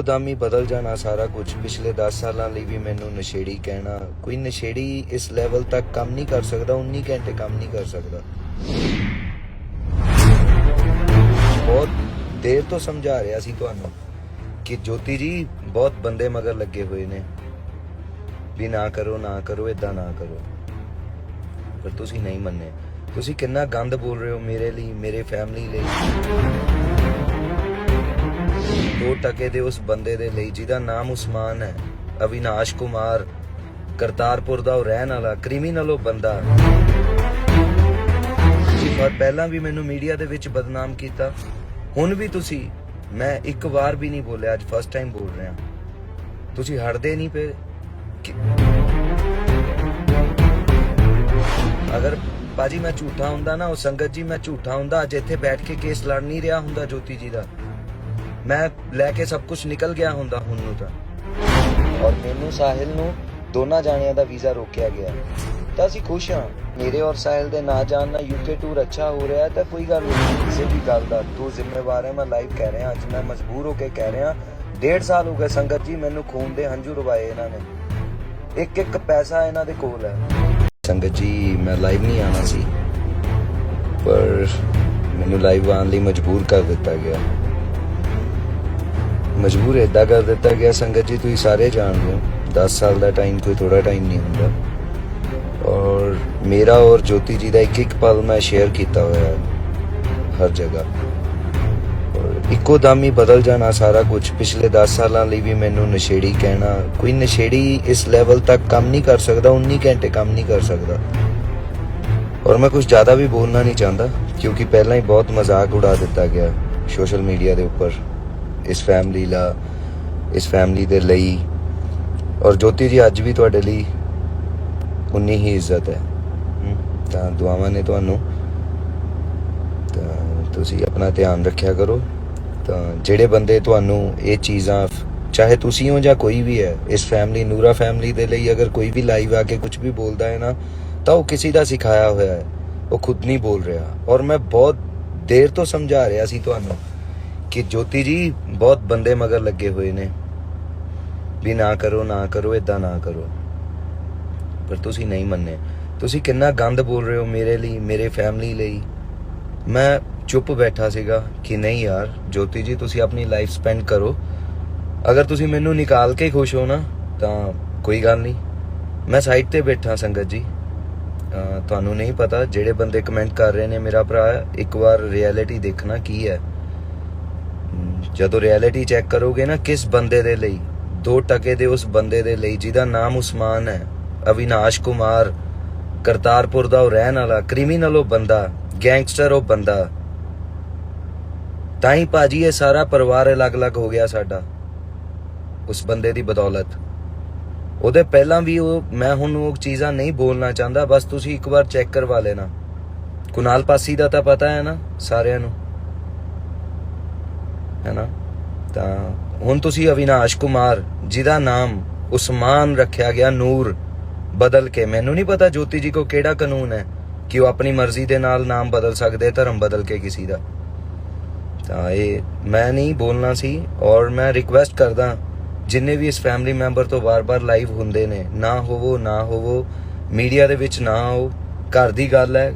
ਇੱਕੋਦਮ ਹੀ ਬਦਲ ਜਾਣਾ ਸਾਰਾ ਕੁਝ ਪਿਛਲੇ 10 ਸਾਲਾਂ ਲਈ ਵੀ ਮੈਨੂੰ ਨਸ਼ੇੜੀ ਕਹਿਣਾ। ਕੋਈ ਨਸ਼ੇੜੀ ਇਸ ਲੈਵਲ ਤੱਕ ਕੰਮ ਨਹੀਂ ਕਰ ਸਕਦਾ 19 ਘੰਟੇ ਕੰਮ ਨਹੀਂ ਕਰ ਸਕਦਾ। ਬਹੁਤ ਦੇਰ ਤੋਂ ਸਮਝਾ ਰਿਹਾ ਸੀ ਤੁਹਾਨੂੰ ਕਿ ਜੋਤੀ ਜੀ, ਬਹੁਤ ਬੰਦੇ ਮਗਰ ਲੱਗੇ ਹੋਏ ਨੇ। ਵੀ ਨਾ ਕਰੋ ਨਾ ਕਰੋ ਇਦਾਂ ਨਾ ਕਰੋ। ਪਰ ਤੁਸੀਂ ਨਹੀਂ ਮੰਨੇ। ਤੁਸੀਂ ਕਿੰਨਾ ਗੰਦ ਬੋਲ ਰਹੇ ਹੋ ਮੇਰੇ ਲਈ, ਮੇਰੇ ਫੈਮਿਲੀ ਲਈ। ਦੋ ਟਕੇ ਦੇ ਉਸ ਬੰਦੇ ਦੇ ਲਈ, ਜਿਹਦਾ ਨਾਮ ਉਸਮਾਨ ਹੈ, ਅਵਿਨਾਸ਼ ਕੁਮਾਰ। ਕਰਤਾਰਪੁਰ ਦਾ ਉਹ ਰਹਿਣ ਵਾਲਾ, ਕ੍ਰਿਮੀਨਲ ਉਹ ਬੰਦਾ। ਤੁਸੀਂ ਪਰ ਪਹਿਲਾਂ ਵੀ ਮੈਨੂੰ ਮੀਡੀਆ ਦੇ ਵਿੱਚ ਬਦਨਾਮ ਕੀਤਾ। ਹੁਣ ਵੀ ਤੁਸੀਂ, ਮੈਂ ਇੱਕ ਵਾਰ ਵੀ ਨਹੀਂ ਬੋਲਿਆ, ਅੱਜ ਫਸਟ ਟਾਈਮ ਬੋਲ ਰਿਹਾ। ਤੁਸੀਂ ਹਟਦੇ ਨਹੀਂ ਪਏ। ਅਗਰ ਬਾਜੀ ਮੈਂ ਝੂਠਾ ਹੁੰਦਾ ਨਾ, ਉਹ ਸੰਗਤ ਜੀ ਮੈਂ ਝੂਠਾ ਹੁੰਦਾ, ਅੱਜ ਇੱਥੇ ਬੈਠ ਕੇ ਕੇਸ ਲੜ ਨਹੀਂ ਰਿਹਾ ਹੁੰਦਾ ਜੋਤੀ ਜੀ ਦਾ। ਮੈਂ ਲੈ ਕੇ ਸਭ ਕੁਝ ਨਿਕਲ ਗਿਆ ਹੁੰਦਾ ਹੁਣ ਨੂੰ ਤਾਂ। ਔਰ ਮੈਨੂੰ ਸਾਹਿਲ ਨੂੰ ਦੋਨਾਂ ਜਾਣਿਆਂ ਦਾ ਵੀਜ਼ਾ ਰੋਕਿਆ ਗਿਆ। ਤਾਂ ਅਸੀਂ ਖੁਸ਼ ਹਾਂ। ਮੇਰੇ ਔਰ ਸਾਹਿਲ ਦੇ ਨਾ ਜਾਣ ਨਾਲ ਯੂਕੇ ਟੂਰ ਅੱਛਾ ਹੋ ਰਿਹਾ ਹੈ ਤਾਂ ਕੋਈ ਗੱਲ ਨਹੀਂ। ਕਿਸੇ ਵੀ ਗੱਲ ਦਾ ਤੂੰ ਜ਼ਿੰਮੇਵਾਰ ਹੈ, ਮੈਂ ਲਾਈਵ ਕਹਿ ਰਿਹਾ, ਅੱਜ ਮੈਂ ਮਜਬੂਰ ਹੋ ਕੇ ਕਹਿ ਰਿਹਾ, ਡੇਢ ਸਾਲ ਹੋ ਗਏ ਸੰਗਤ ਜੀ, ਮੈਨੂੰ ਖੂਨ ਦੇ ਹੰਝੂ ਰਵਾਏ ਇਹਨਾਂ ਨੇ। ਇੱਕ ਇੱਕ ਪੈਸਾ ਇਹਨਾਂ ਦੇ ਕੋਲ ਹੈ। ਸੰਗਤ ਜੀ, ਮੈਂ ਲਾਈਵ ਨਹੀਂ ਆਣਾ ਸੀ। ਪਰ ਮੈਨੂੰ ਲਾਈਵ ਆਉਣ ਲਈ ਮਜਬੂਰ ਕਰ ਦਿੱਤਾ ਗਿਆ। ਮਜਬੂਰ ਏਦਾਂ ਕਰ ਦਿੱਤਾ ਗਿਆ ਸੰਗਤ ਜੀ, ਤੁਸੀਂ ਸਾਰੇ ਜਾਣਦੇ ਹੋ 10 ਸਾਲ ਦਾ ਟਾਈਮ ਕੋਈ ਥੋੜਾ ਟਾਈਮ ਨਹੀਂ ਹੁੰਦਾ। ਔਰ ਮੇਰਾ ਔਰ ਜੋਤੀ ਜੀ ਦਾ ਇੱਕ ਇੱਕ ਪਲ ਮੈਂ ਸ਼ੇਅਰ ਕੀਤਾ ਹੋਇਆ ਹਰ ਜਗ੍ਹਾ। ਔਰ ਇੱਕੋ ਦਮ ਹੀ ਬਦਲ ਜਾਣਾ ਸਾਰਾ ਕੁਝ। ਪਿਛਲੇ 10 ਸਾਲਾਂ ਲਈ ਵੀ ਮੈਨੂੰ ਨਸ਼ੇੜੀ ਕਹਿਣਾ, ਕੋਈ ਨਸ਼ੇੜੀ ਇਸ ਲੈਵਲ ਤੱਕ ਕੰਮ ਨਹੀਂ ਕਰ ਸਕਦਾ 19 ਘੰਟੇ ਕੰਮ ਨਹੀਂ ਕਰ ਸਕਦਾ। ਔਰ ਮੈਂ ਕੁਝ ਜ਼ਿਆਦਾ ਵੀ ਬੋਲਣਾ ਨਹੀਂ ਚਾਹੁੰਦਾ, ਕਿਉਂਕਿ ਪਹਿਲਾਂ ਹੀ ਬਹੁਤ ਮਜ਼ਾਕ ਉਡਾ ਦਿੱਤਾ ਗਿਆ ਸੋਸ਼ਲ ਮੀਡੀਆ ਦੇ ਉੱਪਰ। ਇਸ ਫੈਮਿਲੀ ਲਾ ਇਸ ਫੈਮਿਲੀ ਦੇ ਲਈ। ਔਰ ਜੋਤੀ ਜੀ ਅੱਜ ਵੀ ਤੁਹਾਡੇ ਲਈ ਉਨੀ ਹੀ ਇੱਜ਼ਤ ਹੈ। ਤਾਂ ਦੁਆਵਾਂ ਨੇ ਤੁਹਾਨੂੰ ਤਾਂ ਤੁਸੀਂ ਆਪਣਾ ਧਿਆਨ ਰੱਖਿਆ ਕਰੋ। ਤਾਂ ਜਿਹੜੇ ਬੰਦੇ ਤੁਹਾਨੂੰ ਇਹ ਚੀਜ਼ਾਂ ਚਾਹੇ ਤੁਸੀਂ ਹੋ ਜਾਂ ਕੋਈ ਵੀ ਹੈ ਇਸ ਫੈਮਿਲੀ ਨੂਰਾ ਫੈਮਿਲੀ ਦੇ ਲਈ ਅਗਰ ਕੋਈ ਵੀ ਲਾਈਵ ਆ ਕੇ ਕੁਝ ਵੀ ਬੋਲਦਾ ਹੈ ਨਾ ਤਾਂ ਉਹ ਕਿਸੇ ਦਾ ਸਿਖਾਇਆ ਹੋਇਆ ਹੈ। ਉਹ ਖੁਦ ਨਹੀਂ ਬੋਲ ਰਿਹਾ। ਔਰ ਮੈਂ ਬਹੁਤ ਦੇਰ ਤੋਂ ਸਮਝਾ ਰਿਹਾ ਸੀ ਤੁਹਾਨੂੰ ਕਿ ਜੋਤੀ ਜੀ, ਬਹੁਤ ਬੰਦੇ ਮਗਰ ਲੱਗੇ ਹੋਏ ਨੇ। ਵੀ ਨਾ ਕਰੋ ਨਾ ਕਰੋ ਇਦਾਂ ਨਾ ਕਰੋ। ਪਰ ਤੁਸੀਂ ਨਹੀਂ ਮੰਨੇ। ਤੁਸੀਂ ਕਿੰਨਾ ਗੰਦ ਬੋਲ ਰਹੇ ਹੋ ਮੇਰੇ ਲਈ, ਮੇਰੇ ਫੈਮਿਲੀ ਲਈ। ਮੈਂ ਚੁੱਪ ਬੈਠਾ ਸੀਗਾ ਕਿ ਨਹੀਂ ਯਾਰ, ਜੋਤੀ ਜੀ, ਤੁਸੀਂ ਆਪਣੀ ਲਾਈਫ ਸਪੈਂਡ ਕਰੋ। ਅਗਰ ਤੁਸੀਂ ਮੈਨੂੰ ਨਿਕਾਲ ਕੇ ਖੁਸ਼ ਹੋ ਨਾ, ਤਾਂ ਕੋਈ ਗੱਲ ਨਹੀਂ। ਮੈਂ ਸਾਈਡ ਤੇ ਬੈਠਾ ਸੰਗਤ ਜੀ। ਤੁਹਾਨੂੰ ਨਹੀਂ ਪਤਾ, ਜਿਹੜੇ ਬੰਦੇ ਕਮੈਂਟ ਕਰ ਰਹੇ ਨੇ ਮੇਰਾ ਭਰਾ, ਇੱਕ ਵਾਰ ਰਿਐਲਿਟੀ ਦੇਖਣਾ ਕੀ ਹੈ। ਜਦੋਂ ਰਿਐਲਿਟੀ ਚੈੱਕ ਕਰੋਗੇ ਨਾ ਕਿਸ ਬੰਦੇ ਦੇ ਲਈ, ਦੋ ਟਕੇ ਦੇ ਉਸ ਬੰਦੇ ਦੇ ਲਈ, ਜਿਹਦਾ ਨਾਮ ਉਸਮਾਨ ਹੈ, ਅਵਿਨਾਸ਼ ਕੁਮਾਰ, ਕਰਤਾਰਪੁਰ ਦਾ ਉਹ ਰਹਿਣ ਵਾਲਾ ਕ੍ਰਿਮੀਨਲ ਉਹ ਬੰਦਾ ਗੈਂਗਸਟਰ ਉਹ ਬੰਦਾ, ਤਾਂ ਹੀ ਭਾਜੀ ਇਹ ਸਾਰਾ ਪਰਿਵਾਰ ਅਲੱਗ-ਅਲੱਗ ਹੋ ਗਿਆ ਸਾਡਾ, ਉਸ ਬੰਦੇ ਦੀ ਬਦੌਲਤ। ਉਹਦੇ ਪਹਿਲਾਂ ਵੀ ਉਹ, ਮੈਂ ਹੁਣ ਉਹ ਚੀਜ਼ਾਂ ਨਹੀਂ ਬੋਲਣਾ ਚਾਹੁੰਦਾ, ਬਸ ਤੁਸੀਂ ਇੱਕ ਵਾਰ ਚੈੱਕ ਕਰਵਾ ਲੈਣਾ। ਕੁਨਾਲ ਪਾਸੀ ਦਾ ਤਾਂ ਪਤਾ ਹੈ ਨਾ ਸਾਰਿਆਂ ਨੂੰ। ਹੈ ਨਾ ਤਾਂ ਹੁਣ ਤੁਸੀਂ ਅਵਿਨਾਸ਼ ਕੁਮਾਰ, ਜਿਹਦਾ ਨਾਮ ਉਸਮਾਨ ਰੱਖਿਆ ਗਿਆ ਨੂਰ, ਬਦਲ ਕੇ। ਮੈਨੂੰ ਨਹੀਂ ਪਤਾ ਜੋਤੀ ਜੀ ਕੋ ਕਿਹੜਾ ਕਾਨੂੰਨ ਹੈ ਕਿ ਉਹ ਆਪਣੀ ਮਰਜ਼ੀ ਦੇ ਨਾਲ ਨਾਮ ਬਦਲ ਸਕਦੇ, ਧਰਮ ਬਦਲ ਕੇ ਕਿਸੇ ਦਾ। ਤਾਂ ਇਹ ਮੈਂ ਨਹੀਂ ਬੋਲਣਾ ਸੀ ਔਰ ਮੈਂ ਰਿਕੁਐਸਟ ਕਰਦਾ, ਜਿੰਨੇ ਵੀ ਇਸ ਫੈਮਿਲੀ ਮੈਂਬਰ ਤੋਂ ਵਾਰ-ਵਾਰ ਲਾਈਵ ਹੁੰਦੇ ਨੇ, ਨਾ ਹੋਵੋ ਨਾ ਹੋਵੋ ਮੀਡੀਆ ਦੇ ਵਿੱਚ ਨਾ ਆਓ, ਘਰ ਦੀ ਗੱਲ ਹੈ,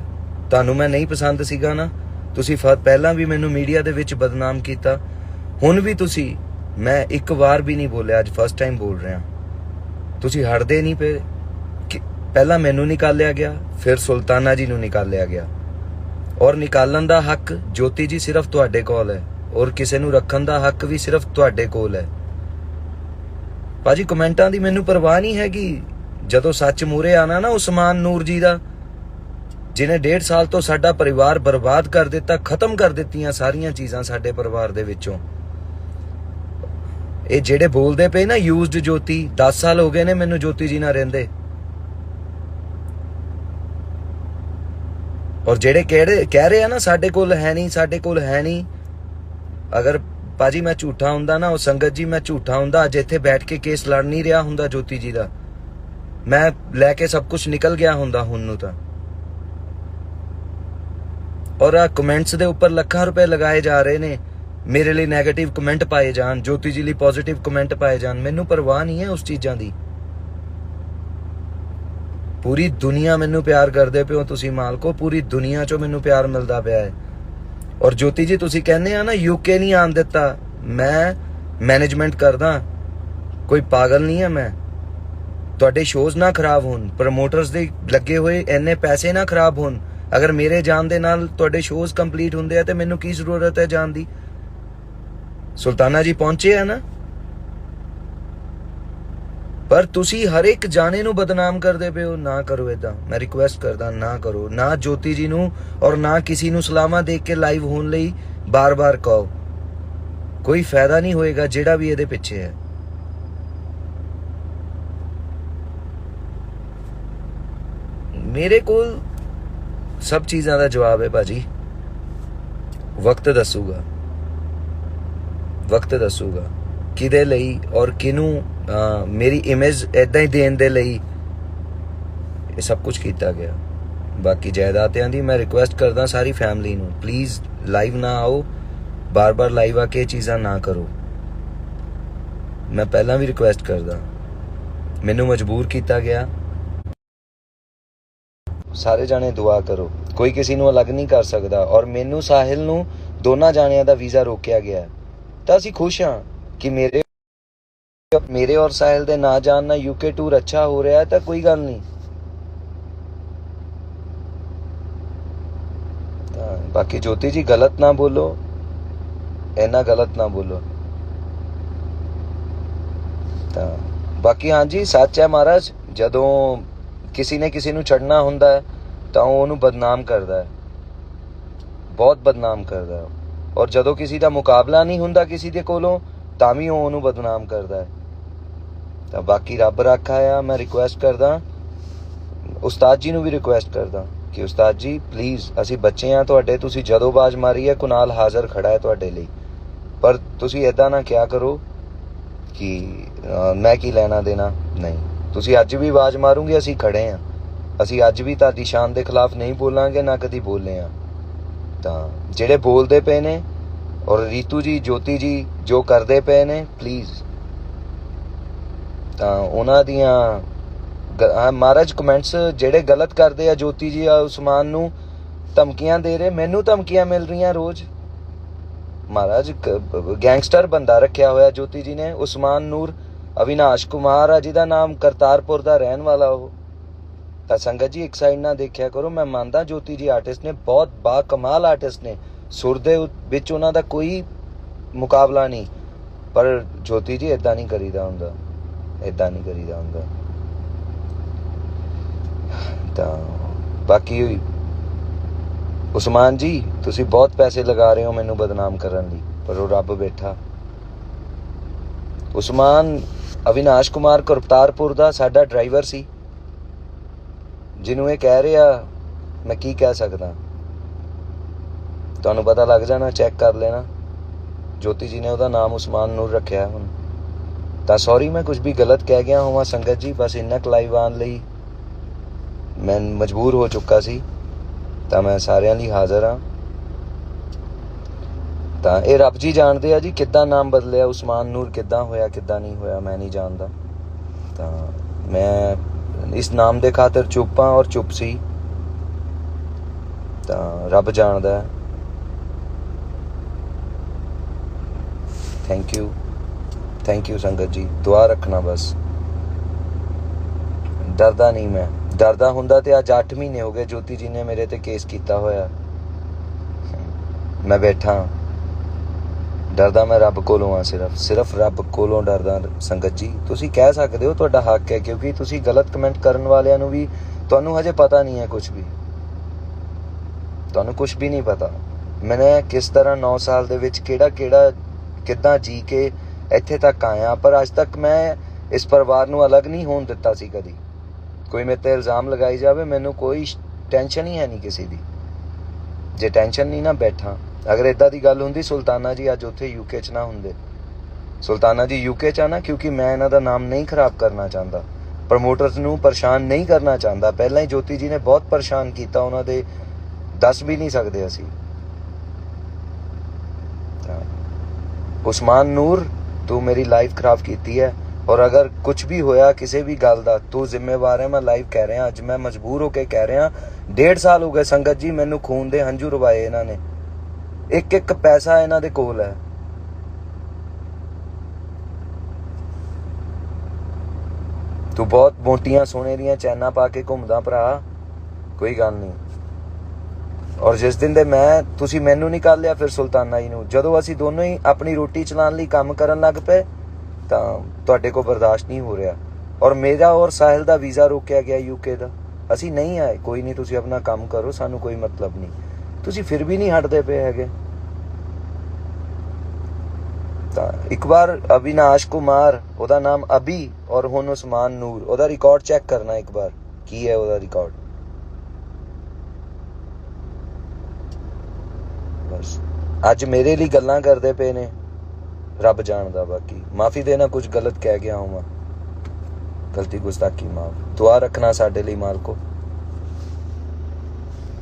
ਤੁਹਾਨੂੰ ਮੈਂ ਨਹੀਂ ਪਸੰਦ ਸੀਗਾ ਨਾ। ਤੁਸੀਂ ਫ- ਪਹਿਲਾਂ ਵੀ ਮੈਨੂੰ ਮੀਡੀਆ ਦੇ ਵਿੱਚ ਬਦਨਾਮ ਕੀਤਾ। ਹੁਣ ਵੀ ਤੁਸੀਂ, ਮੈਂ ਇੱਕ ਵਾਰ ਵੀ ਨਹੀਂ ਬੋਲਿਆ, ਅੱਜ ਫਸਟ ਟਾਈਮ ਬੋਲ ਰਿਹਾ। ਤੁਸੀਂ ਹਟਦੇ ਨਹੀਂ ਪਏ। ਕਿ- ਪਹਿਲਾਂ ਮੈਨੂੰ ਨਿਕਾਲਿਆ ਗਿਆ, ਫਿਰ ਸੁਲਤਾਨਾ ਜੀ ਨੂੰ ਨਿਕਾਲਿਆ ਗਿਆ। ਔਰ ਨਿਕਾਲਣ ਦਾ ਹੱਕ ਜੋਤੀ ਜੀ ਸਿਰਫ ਤੁਹਾਡੇ ਕੋਲ ਹੈ। ਔਰ ਕਿਸੇ ਨੂੰ ਰੱਖਣ ਦਾ ਹੱਕ ਵੀ ਸਿਰਫ ਤੁਹਾਡੇ ਕੋਲ ਹੈ। ਭਾਜੀ, ਕਮੈਂਟਾਂ ਦੀ ਮੈਨੂੰ ਪਰਵਾਹ ਨਹੀਂ ਹੈਗੀ। ਜਦੋਂ ਸੱਚ ਮੂਰੇ ਆਣਾ ਨਾ ਉਸਮਾਨ ਨੂਰ ਜੀ ਦਾ ਜਿਨੇ ਡੇਢ ਸਾਲ ਤੋਂ ਸਾਡਾ ਪਰਿਵਾਰ ਬਰਬਾਦ ਕਰ ਦਿੱਤਾ, ਖਤਮ ਕਰ ਦਿੱਤੀਆਂ ਸਾਰੀਆਂ ਚੀਜ਼ਾਂ ਸਾਡੇ ਪਰਿਵਾਰ ਦੇ ਵਿੱਚੋਂ। ਇਹ ਜਿਹੜੇ ਬੋਲਦੇ ਪਏ ਨਾ ਯੂਜ਼ਡ ਜੋਤੀ 10 ਸਾਲ ਹੋ ਗਏ ਨੇ ਮੈਨੂੰ ਜੋਤੀ ਜੀ ਨਾਲ ਰਹਿੰਦੇ। ਔਰ ਜਿਹੜੇ ਕਿਹੜੇ ਕਹਿ ਰਹੇ ਆ ਨਾ, ਸਾਡੇ ਕੋਲ ਹੈ ਨਹੀਂ, ਸਾਡੇ ਕੋਲ ਹੈ ਨਹੀਂ। ਅਗਰ ਪਾਜੀ ਮੈਂ ਝੂਠਾ ਹੁੰਦਾ ਨਾ, ਉਹ ਸੰਗਤ ਜੀ ਮੈਂ ਝੂਠਾ ਹੁੰਦਾ, ਅੱਜ ਇੱਥੇ ਬੈਠ ਕੇ ਕੇਸ ਲੜ ਨਹੀਂ ਰਿਹਾ ਹੁੰਦਾ ਜੋਤੀ ਜੀ ਦਾ। ਮੈਂ ਲੈ ਕੇ ਸਭ ਕੁਝ ਨਿਕਲ ਗਿਆ ਹੁੰਦਾ ਹੁਣ ਨੂੰ ਤਾਂ। ਔਰ ਆ ਕਮੈਂਟਸ ਦੇ ਉੱਪਰ ਲੱਖਾਂ ਰੁਪਏ ਲਗਾਏ ਜਾ ਰਹੇ ਨੇ। ਮੇਰੇ ਲਈ 네ਗੇਟਿਵ ਕਮੈਂਟ ਪਾਏ ਜਾਣ, ਜੋਤੀ ਜੀ ਲਈ ਪੋਜ਼ਿਟਿਵ ਕਮੈਂਟ ਪਾਏ ਜਾਣ। ਮੈਨੂੰ ਪਰਵਾਹ ਨਹੀਂ ਹੈ ਉਸ ਚੀਜ਼ਾਂ ਦੀ। ਪੂਰੀ ਦੁਨੀਆ ਮੈਨੂੰ ਪਿਆਰ ਕਰਦੇ ਪਿਓ ਤੁਸੀਂ ਮਾਲਕੋ, ਪੂਰੀ ਦੁਨੀਆ 'ਚੋਂ ਮੈਨੂੰ ਪਿਆਰ ਮਿਲਦਾ ਪਿਆ ਹੈ। ਔਰ ਜੋਤੀ ਜੀ, ਤੁਸੀਂ ਕਹਿੰਦੇ ਆ ਨਾ ਯੂਕੇ ਨਹੀਂ ਆਣ ਦਿੱਤਾ। ਮੈਂ ਮੈਨੇਜਮੈਂਟ ਕਰਦਾ। ਕੋਈ ਪਾਗਲ ਨਹੀਂ ਹੈ ਮੈਂ। ਤੁਹਾਡੇ ਸ਼ੋਜ਼ ਨਾ ਖਰਾਬ ਹੋਣ ਪ੍ਰੋਮੋਟਰਸ ਦੇ ਲੱਗੇ ਹੋਏ ਐਨੇ ਪੈਸੇ ਨਾ ਖਰਾਬ ਹੋਣ। ਅਗਰ ਮੇਰੇ ਜਾਣ ਦੇ ਨਾਲ ਤੁਹਾਡੇ ਸ਼ੋਜ਼ ਕੰਪਲੀਟ ਹੁੰਦੇ ਆ, ਤੇ ਮੈਨੂੰ ਕੀ ਜ਼ਰੂਰਤ ਹੈ ਜਾਣ ਦੀ? ਸੁਲਤਾਨਾ ਜੀ ਪਹੁੰਚੇ ਆ ਨਾ? ਪਰ ਤੁਸੀਂ ਹਰ ਇੱਕ ਜਾਣੇ ਨੂੰ ਬਦਨਾਮ ਕਰਦੇ ਪਏ ਹੋ। ਨਾ ਕਰੋ ਇਦਾਂ ਮੈਂ ਰਿਕੁਐਸਟ ਕਰਦਾ, ਨਾ ਕਰੋ। ਨਾ ਜੋਤੀ ਜੀ ਨੂੰ ਔਰ ਨਾ ਕਿਸੇ ਨੂੰ ਸਲਾਮਾ ਦੇ ਕੇ ਲਾਈਵ ਹੋਣ ਲਈ ਬਾਰ-ਬਾਰ ਕਹੋ। ਕੋਈ ਫਾਇਦਾ ਨਹੀਂ ਹੋਏਗਾ ਜਿਹੜਾ ਵੀ ਇਹਦੇ ਪਿੱਛੇ ਹੈ। ਮੇਰੇ ਕੋਲ ਸਭ ਚੀਜ਼ਾਂ ਦਾ ਜਵਾਬ ਹੈ ਬਾਜੀ ਵਕਤ ਦੱਸੂਗਾ। ਵਕਤ ਦੱਸੂਗਾ। ਕਿਹਦੇ ਲਈ ਔਰ ਕਿਨੂੰ ਮੇਰੀ ਇਮੇਜ ਇਦਾਂ ਹੀ ਦੇਣ ਦੇ ਲਈ ਇਹ ਸਭ ਕੁਝ ਕੀਤਾ ਗਿਆ। ਬਾਕੀ ਜਾਇਦਾਦਿਆਂ ਦੀ ਮੈਂ ਰਿਕੁਐਸਟ ਕਰਦਾ ਸਾਰੀ ਫੈਮਿਲੀ ਨੂੰ ਪਲੀਜ਼ ਲਾਈਵ ਨਾ ਆਓ, ਬਾਰ-ਬਾਰ ਲਾਈਵ ਆ ਕੇ ਇਹ ਚੀਜ਼ਾਂ ਨਾ ਕਰੋ। ਮੈਂ ਪਹਿਲਾਂ ਵੀ ਰਿਕੁਐਸਟ ਕਰਦਾ। ਮੈਨੂੰ ਮਜਬੂਰ ਕੀਤਾ ਗਿਆ। ਸਾਰੇ ਜਾਣੇ ਦੁਆ ਕਰੋ। ਕੋਈ ਕਿਸੇ ਨੂੰ ਅਲੱਗ ਨਹੀਂ ਕਰ ਸਕਦਾ ਔਰ ਮੈਨੂੰ, ਸਾਹਿਲ ਨੂੰ ਦੋਨਾਂ ਜਾਣਿਆਂ ਦਾ ਵੀਜ਼ਾ ਰੋਕਿਆ ਗਿਆ ਤਾਂ ਅਸੀਂ ਖੁਸ਼ ਹਾਂ ਕਿ ਮੇਰੇ ਮੇਰੇ ਔਰ ਸਾਹਿਲ ਦੇ ਨਾ ਜਾਣ ਨਾਲ ਯੂਕੇ ਟੂਰ ਅੱਛਾ ਹੋ ਰਿਹਾ ਹੈ ਤਾਂ ਕੋਈ ਗੱਲ ਨਹੀਂ। ਬਾਕੀ ਜੋਤੀ ਜੀ, ਗਲਤ ਨਾ ਬੋਲੋ। ਇੰਨਾ ਗਲਤ ਨਾ ਬੋਲੋ। ਤਾਂ ਬਾਕੀ ਹਾਂਜੀ, ਸੱਚ ਹੈ ਮਹਾਰਾਜ, ਜਦੋਂ ਕਿਸੇ ਨੇ ਕਿਸੇ ਨੂੰ ਛੱਡਣਾ ਹੁੰਦਾ ਹੈ, ਤਾਂ ਉਹ ਉਹਨੂੰ ਬਦਨਾਮ ਕਰਦਾ ਹੈ। ਬਹੁਤ ਬਦਨਾਮ ਕਰਦਾ ਹੈ। ਔਰ ਜਦੋਂ ਕਿਸੇ ਦਾ ਮੁਕਾਬਲਾ ਨਹੀਂ ਹੁੰਦਾ ਕਿਸੇ ਦੇ ਕੋਲੋਂ, ਤਾਂ ਵੀ ਉਹ ਉਹਨੂੰ ਬਦਨਾਮ ਕਰਦਾ ਹੈ। ਤਾਂ ਬਾਕੀ ਰੱਬ ਰੱਖਾ ਆ, ਮੈਂ ਰਿਕੁਐਸਟ ਕਰਦਾ, ਉਸਤਾਦ ਜੀ ਨੂੰ ਵੀ ਰਿਕੁਐਸਟ ਕਰਦਾ ਕਿ ਉਸਤਾਦ ਜੀ ਪਲੀਜ਼ ਅਸੀਂ ਬੱਚੇ ਆ ਤੁਹਾਡੇ, ਤੁਸੀਂ ਜਦੋਂ ਬਾਜ਼ ਮਾਰੀ ਹੈ, ਕੁਨਾਲ ਹਾਜ਼ਰ ਖੜਾ ਹੈ ਤੁਹਾਡੇ ਲਈ। ਪਰ ਤੁਸੀਂ ਐਦਾਂ ਨਾ ਕਿਆ ਕਰੋ ਕਿ ਮੈਂ ਕੀ ਲੈਣਾ ਦੇਣਾ? ਨਹੀਂ। ਤੁਸੀਂ ਅੱਜ ਵੀ ਆਵਾਜ਼ ਮਾਰੋਗੇ, ਅਸੀਂ ਖੜੇ ਆ। ਅਸੀਂ ਅੱਜ ਵੀ ਤੁਹਾਡੀ ਸ਼ਾਨ ਦੇ ਖਿਲਾਫ ਨਹੀਂ ਬੋਲਾਂਗੇ, ਨਾ ਕਦੀ ਬੋਲੇ ਆ। ਤਾਂ ਜਿਹੜੇ ਬੋਲਦੇ ਪਏ ਨੇ, ਔਰ ਰੀਤੂ ਜੀ, ਜੋਤੀ ਜੀ ਜੋ ਕਰਦੇ ਪਏ ਨੇ ਪਲੀਜ਼ ਤਾਂ ਉਹਨਾਂ ਦੀਆਂ ਮਹਾਰਾਜ ਕਮੈਂਟਸ ਜਿਹੜੇ ਗਲਤ ਕਰਦੇ ਆ ਜੋਤੀ ਜੀ ਆ ਉਸਮਾਨ ਨੂੰ, ਧਮਕੀਆਂ ਦੇ ਰਹੇ, ਮੈਨੂੰ ਧਮਕੀਆਂ ਮਿਲ ਰਹੀਆਂ ਰੋਜ਼। ਮਹਾਰਾਜ ਗੈਂਗਸਟਰ ਬੰਦਾ ਰੱਖਿਆ ਹੋਇਆ ਜੋਤੀ ਜੀ ਨੇ, ਉਸਮਾਨ ਨੂਰ ਅਵਿਨਾਸ਼ ਕੁਮਾਰ ਆ, ਜਿਹਦਾ ਨਾਮ ਕਰਤਾਰਪੁਰ ਦਾ ਰਹਿਣ ਵਾਲਾ ਉਹ। ਤਾਂ ਸੰਗਤ ਜੀ, ਇੱਕ ਸਾਈਡ ਨਾਲ ਦੇਖਿਆ ਕਰੋ, ਮੈਂ ਮੰਨਦਾ ਜੋਤੀ ਜੀ ਆਰਟਿਸਟ ਨੇ, ਬਹੁਤ ਬਾ ਕਮਾਲ ਆਰਟਿਸਟ ਨੇ। ਸੁਰ ਦੇ ਵਿੱਚ ਉਹਨਾਂ ਦਾ ਕੋਈ ਮੁਕਾਬਲਾ ਨਹੀਂ। ਪਰ ਜੋਤੀ ਜੀ ਇਦਾਂ ਨਹੀਂ ਕਰੀਦਾ ਹੁੰਦਾ। ਇਦਾਂ ਨਹੀਂ ਕਰੀਦਾ ਹੁੰਦਾ। ਤਾਂ ਬਾਕੀ ਉਸਮਾਨ ਜੀ, ਤੁਸੀਂ ਬਹੁਤ ਪੈਸੇ ਲਗਾ ਰਹੇ ਹੋ ਮੈਨੂੰ ਬਦਨਾਮ ਕਰਨ ਲਈ, ਪਰ ਉਹ ਰੱਬ ਬੈਠਾ। ਉਸਮਾਨ ਅਵਿਨਾਸ਼ ਕੁਮਾਰ ਕਰਤਾਰਪੁਰ ਦਾ ਸਾਡਾ ਡਰਾਈਵਰ ਸੀ। ਜਿਹਨੂੰ ਇਹ ਕਹਿ ਰਿਹਾ, ਮੈਂ ਕੀ ਕਹਿ ਸਕਦਾ? ਤੁਹਾਨੂੰ ਪਤਾ ਲੱਗ ਜਾਣਾ ਚੈੱਕ ਕਰ ਲੈਣਾ। ਜੋਤੀ ਜੀ ਨੇ ਉਹਦਾ ਨਾਮ ਉਸਮਾਨ ਨੂਰ ਰੱਖਿਆ ਹੁਣ। ਤਾਂ ਸੌਰੀ ਮੈਂ ਕੁਝ ਵੀ ਗਲਤ ਕਹਿ ਗਿਆ ਹੋਵਾਂ ਸੰਗਤ ਜੀ, ਬਸ ਇੰਨਾ ਕੁ ਲਾਈਵ ਆਉਣ ਲਈ ਮੈਂ ਮਜਬੂਰ ਹੋ ਚੁੱਕਾ ਸੀ। ਤਾਂ ਮੈਂ ਸਾਰਿਆਂ ਲਈ ਹਾਜ਼ਰ ਹਾਂ। ਤਾਂ ਇਹ ਰੱਬ ਜੀ ਜਾਣਦੇ ਆ ਜੀ ਕਿੱਦਾਂ ਨਾਮ ਬਦਲਿਆ, ਉਸਮਾਨ ਨੂਰ ਕਿੱਦਾਂ ਹੋਇਆ, ਕਿੱਦਾਂ ਨਹੀਂ ਹੋਇਆ, ਮੈਂ ਨਹੀਂ ਜਾਣਦਾ। ਤਾਂ ਮੈਂ ਇਸ ਨਾਮ ਦੇ ਖਾਤਰ ਚੁੱਪ ਔਰ ਚੁੱਪ ਸੀ। ਤਾਂ ਰੱਬ ਜਾਣਦਾ ਥੈਂਕ ਯੂ ਥੈਂਕ ਯੂ ਸੰਗਤ ਜੀ। ਦੁਆ ਰੱਖਣਾ ਬਸ। ਡਰਦਾ ਨਹੀਂ ਮੈਂ। ਡਰਦਾ ਹੁੰਦਾ ਤੇ ਅੱਜ 8 ਮਹੀਨੇ ਹੋ ਗਏ ਜੋਤੀ ਜੀ ਨੇ ਮੇਰੇ ਤੇ ਕੇਸ ਕੀਤਾ ਹੋਇਆ। ਮੈਂ ਬੈਠਾ ਡਰਦਾ ਮੈਂ ਰੱਬ ਕੋਲੋਂ ਆ ਸਿਰਫ। ਸਿਰਫ ਰੱਬ ਕੋਲੋਂ ਡਰਦਾ ਸੰਗਤ ਜੀ। ਤੁਸੀਂ ਕਹਿ ਸਕਦੇ ਹੋ ਤੁਹਾਡਾ ਹੱਕ ਹੈ, ਕਿਉਂਕਿ ਤੁਸੀਂ ਗਲਤ ਕਮੈਂਟ ਕਰਨ ਵਾਲਿਆਂ ਨੂੰ ਵੀ ਤੁਹਾਨੂੰ ਹਜੇ ਪਤਾ ਨਹੀਂ ਹੈ ਕੁਝ ਵੀ। ਤੁਹਾਨੂੰ ਕੁਝ ਵੀ ਨਹੀਂ ਪਤਾ। ਮੈਨੇ ਕਿਸ ਤਰ੍ਹਾਂ 9 ਸਾਲ ਦੇ ਵਿੱਚ ਕਿਹੜਾ ਕਿਹੜਾ, ਕਿੱਦਾਂ ਜੀ ਕੇ ਇੱਥੇ ਤੱਕ ਆਇਆ, ਪਰ ਅੱਜ ਤੱਕ ਮੈਂ ਇਸ ਪਰਿਵਾਰ ਨੂੰ ਅਲੱਗ ਨਹੀਂ ਹੋਣ ਦਿੱਤਾ ਸੀ ਕਦੀ। ਕੋਈ ਮੇਰੇ ਤੇ ਇਲਜ਼ਾਮ ਲਗਾਈ ਜਾਵੇ, ਮੈਨੂੰ ਕੋਈ ਟੈਨਸ਼ਨ ਹੀ ਹੈ ਨਹੀਂ ਕਿਸੇ ਦੀ। ਜੇ ਟੈਨਸ਼ਨ ਨਹੀਂ ਨਾ ਬੈਠਾ ਅਗਰ ਇਦਾਂ ਦੀ ਗੱਲ ਹੁੰਦੀ, ਸੁਲਤਾਨਾ ਜੀ ਅੱਜ ਉੱਥੇ ਯੂਕੇ 'ਚ ਨਾ ਹੁੰਦੇ। ਸੁਲਤਾਨਾ ਜੀ ਯੂਕੇ 'ਚ ਆ ਨਾ, ਕਿਉਂਕਿ ਮੈਂ ਇਹਨਾਂ ਦਾ ਨਾਮ ਨਹੀਂ ਖਰਾਬ ਕਰਨਾ ਚਾਹੁੰਦਾ। ਪ੍ਰਮੋਟਰਸ ਨੂੰ ਪਰੇਸ਼ਾਨ ਨਹੀਂ ਕਰਨਾ ਚਾਹੁੰਦਾ। ਪਹਿਲਾਂ ਹੀ ਜੋਤੀ ਜੀ ਨੇ ਬਹੁਤ ਪਰੇਸ਼ਾਨ ਕੀਤਾ, ਉਹਨਾਂ ਦੇ ਦੱਸ ਵੀ ਨਹੀਂ ਸਕਦੇ ਅਸੀਂ। ਉਸਮਾਨ ਨੂਰ, ਤੂੰ ਮੇਰੀ ਲਾਈਫ ਖਰਾਬ ਕੀਤੀ ਹੈ। ਔਰ ਅਗਰ ਕੁਝ ਵੀ ਹੋਇਆ, ਕਿਸੇ ਵੀ ਗੱਲ ਦਾ, ਤੂੰ ਜ਼ਿੰਮੇਵਾਰ ਹੈ, ਮੈਂ ਲਾਈਵ ਕਹਿ ਰਿਹਾ, ਅੱਜ ਮੈਂ ਮਜਬੂਰ ਹੋ ਕੇ ਕਹਿ ਰਿਹਾ, ਡੇਢ ਸਾਲ ਹੋ ਗਏ ਸੰਗਤ ਜੀ ਮੈਨੂੰ ਖੂਨ ਦੇ ਹੰਝੂ ਰਵਾਏ ਇਹਨਾਂ ਨੇ। ਇੱਕ ਇੱਕ ਪੈਸਾ ਇਹਨਾਂ ਦੇ ਕੋਲ ਹੈ। ਤੂੰ ਬਹੁਤ ਮੋਟੀਆਂ ਸੋਨੇ ਦੀਆਂ ਚੈਨਾਂ ਪਾ ਕੇ ਘੁੰਮਦਾ ਭਰਾ, ਕੋਈ ਗੱਲ ਨਹੀਂ। ਔਰ ਜਿਸ ਦਿਨ ਦੇ ਮੈਂ, ਤੁਸੀਂ ਮੈਨੂੰ ਨਹੀਂ ਕਰ ਲਿਆ, ਫਿਰ ਸੁਲਤਾਨਾ ਜੀ ਨੂੰ। ਜਦੋਂ ਅਸੀਂ ਦੋਨੋਂ ਹੀ ਆਪਣੀ ਰੋਟੀ ਚਲਾਉਣ ਲਈ ਕੰਮ ਕਰਨ ਲੱਗ ਪਏ, ਤਾਂ ਤੁਹਾਡੇ ਕੋ ਬਰਦਾਸ਼ਤ ਨਹੀਂ ਹੋ ਰਿਹਾ। ਔਰ ਮੇਰਾ ਔਰ ਸਾਹਿਲ ਦਾ ਵੀਜ਼ਾ ਰੋਕਿਆ ਗਿਆ ਯੂਕੇ ਦਾ। ਅਸੀਂ ਨਹੀਂ ਆਏ। ਕੋਈ ਨਹੀਂ, ਤੁਸੀਂ ਆਪਣਾ ਕੰਮ ਕਰੋ, ਸਾਨੂੰ ਕੋਈ ਮਤਲਬ ਨਹੀਂ। ਤੁਸੀਂ ਫਿਰ ਵੀ ਨਹੀਂ ਹਟਦੇ ਪਏ ਹੈਗੇ। ਤਾਂ ਇੱਕ ਵਾਰ ਅਵਿਨਾਸ਼ ਕੁਮਾਰ, ਉਹਦਾ ਨਾਮ ਅਭੀ ਔਰ ਹੁਣ ਉਸਮਾਨ ਨੂਰ, ਉਹਦਾ ਰਿਕਾਰਡ ਚੈੱਕ ਕਰਨਾ ਇੱਕ ਵਾਰ, ਕੀ ਹੈ ਉਹਦਾ ਰਿਕਾਰਡ ਬਸ, ਅੱਜ ਮੇਰੇ ਲਈ ਗੱਲਾਂ ਕਰਦੇ ਪਏ ਨੇ, ਰੱਬ ਜਾਣਦਾ ਬਾਕੀ, ਮਾਫੀ ਦੇਣਾ ਕੁਝ ਗਲਤ ਕਹਿ ਗਿਆ ਹਾਂ ਗਲਤੀ ਗੁਸਤਾਖੀ, ਮਾਫ, ਦੁਆ ਰੱਖਣਾ ਸਾਡੇ ਲਈ ਮਾਲਕੋ।